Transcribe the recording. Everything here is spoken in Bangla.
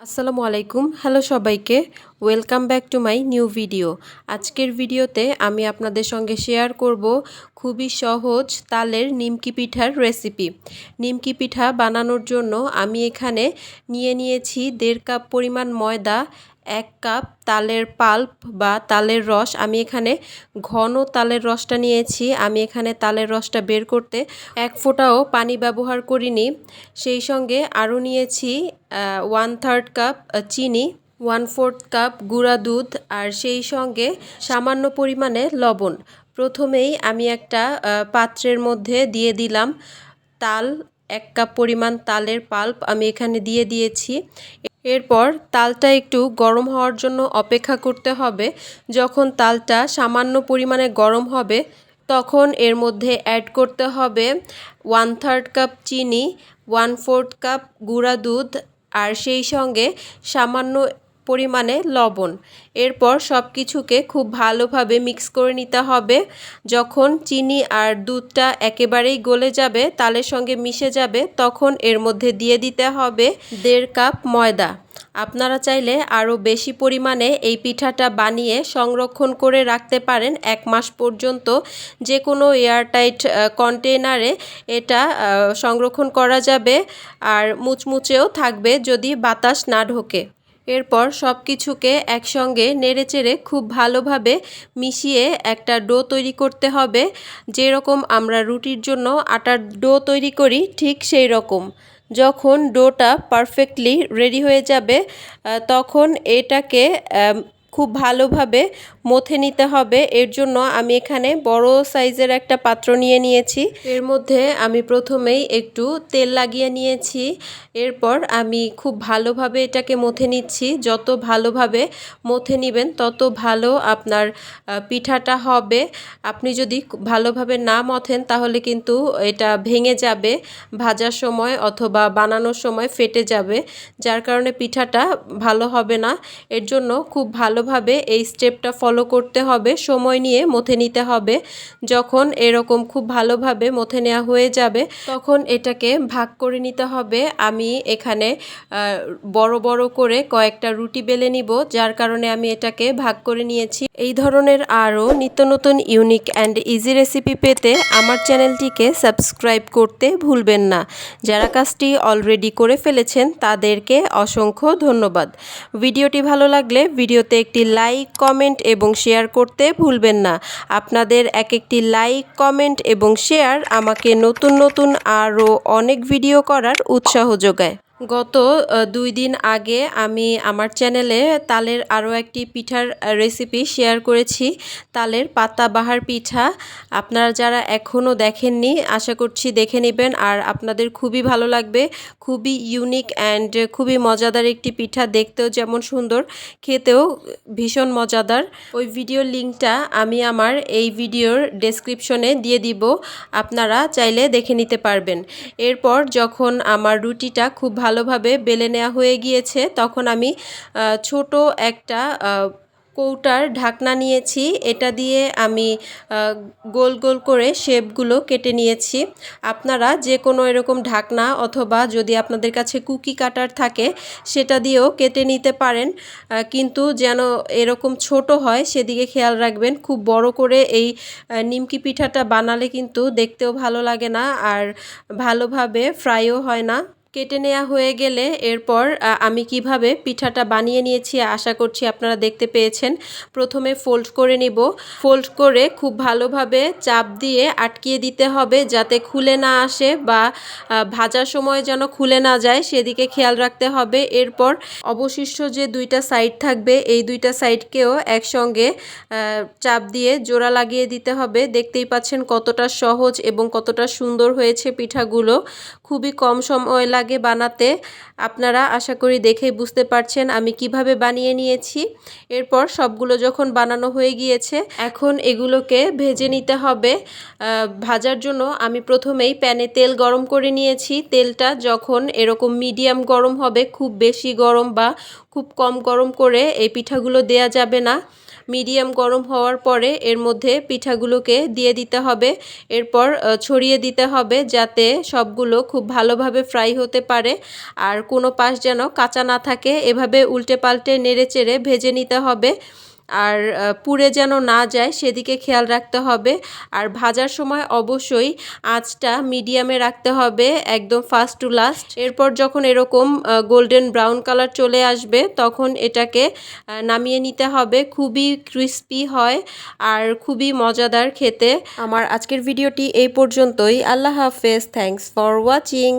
আসসালামু আলাইকুম। হ্যালো সবাইকে। Welcome back to my new video আজকের ভিডিওতে আমি আপনাদের সঙ্গে শেয়ার করব খুবই সহজ তালের নিমকি পিঠার রেসিপি নিমকি পিঠা বানানোর জন্য আমি এখানে নিয়ে নিয়েছি দেড় কাপ পরিমাণ ময়দা এক কাপ তালের পাল্প বা তালের রস। আমি এখানে ঘন তালের রসটা নিয়েছি। আমি এখানে তালের রসটা বের করতে এক ফোঁটাও পানি ব্যবহার করিনি। সেই সঙ্গে আরও নিয়েছি ওয়ান থার্ড কাপ চিনি ওয়ান ফোর্থ কাপ গুঁড়া দুধ আর সেই সঙ্গে সামান্য পরিমাণে লবণ। প্রথমেই আমি একটা পাত্রের মধ্যে দিয়ে দিলাম। তাল, এক কাপ পরিমাণ তালের পাল্প আমি এখানে দিয়ে দিয়েছি। এরপর তালটা একটু গরম হওয়ার জন্য অপেক্ষা করতে হবে। যখন তালটা সামান্য পরিমাণে গরম হবে, তখন এর মধ্যে অ্যাড করতে হবে ওয়ান থার্ড কাপ চিনি ওয়ান ফোর্থ কাপ গুঁড়া দুধ, আর সেই সঙ্গে সামান্য পরিমাণে লবণ। এরপর সব কিছুকে খুব ভালোভাবে মিক্স করে নিতে হবে। যখন চিনি আর দুধটা একেবারেই গলে যাবে, তালের সঙ্গে মিশে যাবে, তখন এর মধ্যে দিয়ে দিতে হবে দেড় কাপ ময়দা। আপনারা চাইলে আরও বেশি পরিমাণে এই পিঠাটা বানিয়ে সংরক্ষণ করে রাখতে পারেন এক মাস পর্যন্ত। যে কোনো এয়ারটাইট কন্টেনারে এটা সংরক্ষণ করা যাবে আর মুচমুচেও থাকবে যদি বাতাস না ঢোকে। এরপর সব কিছুকে একসঙ্গে নেড়েচেড়ে খুব ভালোভাবে মিশিয়ে একটা ডো তৈরি করতে হবে। যেরকম আমরা রুটির জন্য আটার ডো তৈরি করি, ঠিক সেই রকম যখন ডোটা পারফেক্টলি রেডি হয়ে যাবে তখন এটাকে খুব ভালোভাবে মথে নিতে হবে। এর জন্য আমি এখানে বড় সাইজের একটা পাত্র নিয়ে নিয়েছি। এর মধ্যে আমি প্রথমেই একটু তেল লাগিয়ে নিয়েছি। এরপর আমি খুব ভালোভাবে এটাকে মথে নিচ্ছি। যত ভালোভাবে মথে নেবেন, তত ভালো আপনার পিঠাটা হবে। আপনি যদি ভালোভাবে না মথেন, তাহলে কিন্তু এটা ভেঙে যাবে ভাজার সময় অথবা বানানোর সময় ফেটে যাবে। যার কারণে পিঠাটা ভালো হবে না। এর জন্য খুব ভালোভাবে এই স্টেপটা ফলো করতে হবে, সময় নিয়ে মথে নিতে হবে। যখন এরকম খুব ভালোভাবে মথে নেওয়া হয়ে যাবে, তখন এটাকে ভাগ করে নিতে হবে। আমি এখানে বড় বড় করে কয়েকটা রুটি বেলে নিব, যার কারণে আমি এটাকে ভাগ করে নিয়েছি। এই ধরনের আরও নিত্য নতুন ইউনিক অ্যান্ড ইজি রেসিপি পেতে আমার চ্যানেলটিকে সাবস্ক্রাইব করতে ভুলবেন না। যারা কাজটি অলরেডি করে ফেলেছেন, তাদেরকে অসংখ্য ধন্যবাদ। ভিডিওটি ভালো লাগলে ভিডিওতে একটি লাইক, কমেন্ট এবং শেয়ার করতে ভুলবেন না। আপনাদের এক একটি লাইক, কমেন্ট এবং শেয়ার আমাকে নতুন নতুন আরও অনেক ভিডিও করার উৎসাহ যোগায়। গত দুই দিন আগে আমি আমার চ্যানেলে তালের আরও একটি পিঠার রেসিপি শেয়ার করেছি। তালের পাতা বাহার পিঠা। আপনারা যারা এখনও দেখেননি, আশা করছি দেখে নেবেন আর আপনাদের খুবই ভালো লাগবে। খুবই ইউনিক অ্যান্ড খুবই মজাদার একটি পিঠা দেখতেও যেমন সুন্দর, খেতেও ভীষণ মজাদার। ওই ভিডিওর লিঙ্কটা আমি আমার এই ভিডিওর ডেসক্রিপশনে দিয়ে দিব। আপনারা চাইলে দেখে নিতে পারবেন। এরপর যখন আমার রুটিটা খুব ভালো ভালোভাবে বেলে নেওয়া হয়ে গিয়েছে, তখন আমি ছোট একটা কৌটার ঢাকনা নিয়েছি, এটা দিয়ে আমি গোল গোল করে শেপগুলো কেটে নিয়েছি। আপনারা যে কোনো এরকম ঢাকনা অথবা যদি আপনাদের কাছে কুকি কাটার থাকে, সেটা দিয়েও কেটে নিতে পারেন কিন্তু যেন এরকম ছোট হয়, সেদিকে খেয়াল রাখবেন। খুব বড় করে এই নিমকি পিঠাটা বানালে কিন্তু দেখতেও ভালো লাগে না, আর ভালোভাবে ফ্রাইও হয় না। কেটে নেওয়া হয়ে গেলে এরপর আমি কীভাবে পিঠাটা বানিয়ে নিয়েছি আশা করছি আপনারা দেখতে পেয়েছেন। প্রথমে ফোল্ড করে নিব। ফোল্ড করে খুব ভালোভাবে চাপ দিয়ে আটকিয়ে দিতে হবে যাতে খুলে না আসে বা ভাজার সময় যেন খুলে না যায় সেদিকে খেয়াল রাখতে হবে। এরপর অবশিষ্ট যে দুইটা সাইড থাকবে, এই দুইটা সাইডকেও একসঙ্গে চাপ দিয়ে জোড়া লাগিয়ে দিতে হবে। দেখতেই পাচ্ছেন কতটা সহজ এবং কতটা সুন্দর হয়েছে পিঠাগুলো। খুবই কম সময় লাগে লাগে বানাতে আপনারা আশা করি দেখেই বুঝতে পারছেন আমি কীভাবে বানিয়ে নিয়েছি। এরপর সবগুলো যখন বানানো হয়ে গিয়েছে, এখন এগুলোকে ভেজে নিতে হবে। ভাজার জন্য আমি প্রথমেই প্যানে তেল গরম করে নিয়েছি। তেলটা যখন এরকম মিডিয়াম গরম হবে, খুব বেশি গরম বা খুব কম গরম করে এই পিঠাগুলো দেয়া যাবে না। মিডিয়াম গরম হওয়ার পরে এর মধ্যে পিঠাগুলোকে দিয়ে দিতে হবে। এরপর ছড়িয়ে দিতে হবে যাতে সবগুলো খুব ভালোভাবে ফ্রাই হতে পারে। আর কোনো পাশ যেন কাঁচা না থাকে, এভাবে উল্টে পাল্টে নেড়ে চেড়ে ভেজে নিতে হবে। আর পুড়ে যেন না যায় সেদিকে খেয়াল রাখতে হবে। আর ভাজার সময় অবশ্যই আঁচটা মিডিয়ামে রাখতে হবে, একদম ফার্স্ট টু লাস্ট এরপর যখন এরকম গোল্ডেন ব্রাউন কালার চলে আসবে, তখন এটাকে নামিয়ে নিতে হবে। খুবই ক্রিস্পি হয় আর খুবই মজাদার খেতে। আমার আজকের ভিডিওটি এই পর্যন্তই। আল্লাহ হাফেজ। Thanks for watching